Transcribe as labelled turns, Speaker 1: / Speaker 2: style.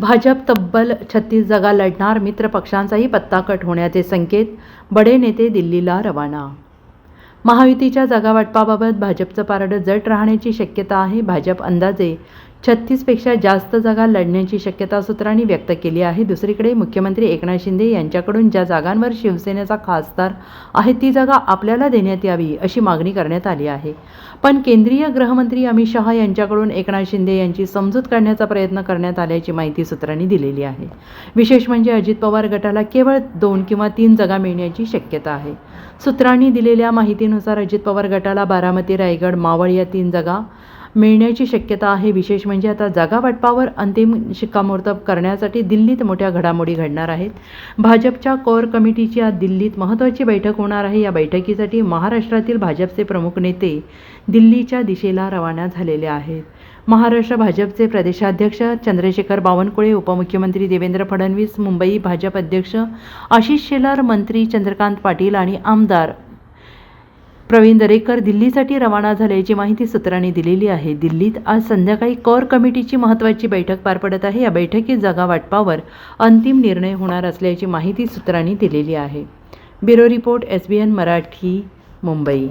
Speaker 1: भाजप तब्बल छत्तीस जागा लढणार मित्र पक्षांचाही पत्ता कट होण्याचे संकेत बडे नेते दिल्लीला रवाना. महायुतीच्या जागावाटपाबाबत भाजपचं पारडं जड राहण्याची शक्यता आहे. भाजप अंदाजे छत्तीसपेक्षा जास्त जागा लढण्याची शक्यता सूत्रांनी व्यक्त केली आहे. दुसरीकडे मुख्यमंत्री एकनाथ शिंदे यांच्याकडून ज्या जागांवर शिवसेनेचा खासदार आहे ती जागा आपल्याला देण्यात यावी अशी मागणी करण्यात आली आहे. पण केंद्रीय गृहमंत्री अमित शहा यांच्याकडून एकनाथ शिंदे यांची समजूत काढण्याचा प्रयत्न करण्यात आल्याची माहिती सूत्रांनी दिलेली आहे. विशेष म्हणजे अजित पवार गटाला केवळ दोन किंवा तीन जागा मिळण्याची शक्यता आहे. सूत्रांनी दिलेल्या माहितीनुसार अजित पवार गटाला बारामती रायगड मावळ या तीन जागा मिळण्याची शक्यता आहे. विशेष म्हणजे आता जागावाटपावर अंतिम शिक्कामोर्तब करण्यासाठी दिल्लीत मोठ्या घडामोडी घडणार आहेत. भाजपच्या कोर कमिटीची आज दिल्लीत महत्त्वाची बैठक होणार आहे. या बैठकीसाठी महाराष्ट्रातील भाजपचे प्रमुख नेते दिल्लीच्या दिशेला रवाना झालेले आहेत. महाराष्ट्र भाजपचे प्रदेशाध्यक्ष चंद्रशेखर बावनकुळे उपमुख्यमंत्री देवेंद्र फडणवीस मुंबई भाजप अध्यक्ष आशिष शेलार मंत्री चंद्रकांत पाटील आणि आमदार प्रवीण दरेकर दिल्लीसाठी रवाना झाल्याची माहिती सूत्रांनी दिलेली आहे. दिल्लीत आज संध्याकाळी कोर कमिटीची महत्त्वाची बैठक पार पडत आहे. या बैठकीत जागा वाटपावर अंतिम निर्णय होणार असल्याची माहिती सूत्रांनी दिलेली आहे. Bureau report S B N Marathi Mumbai.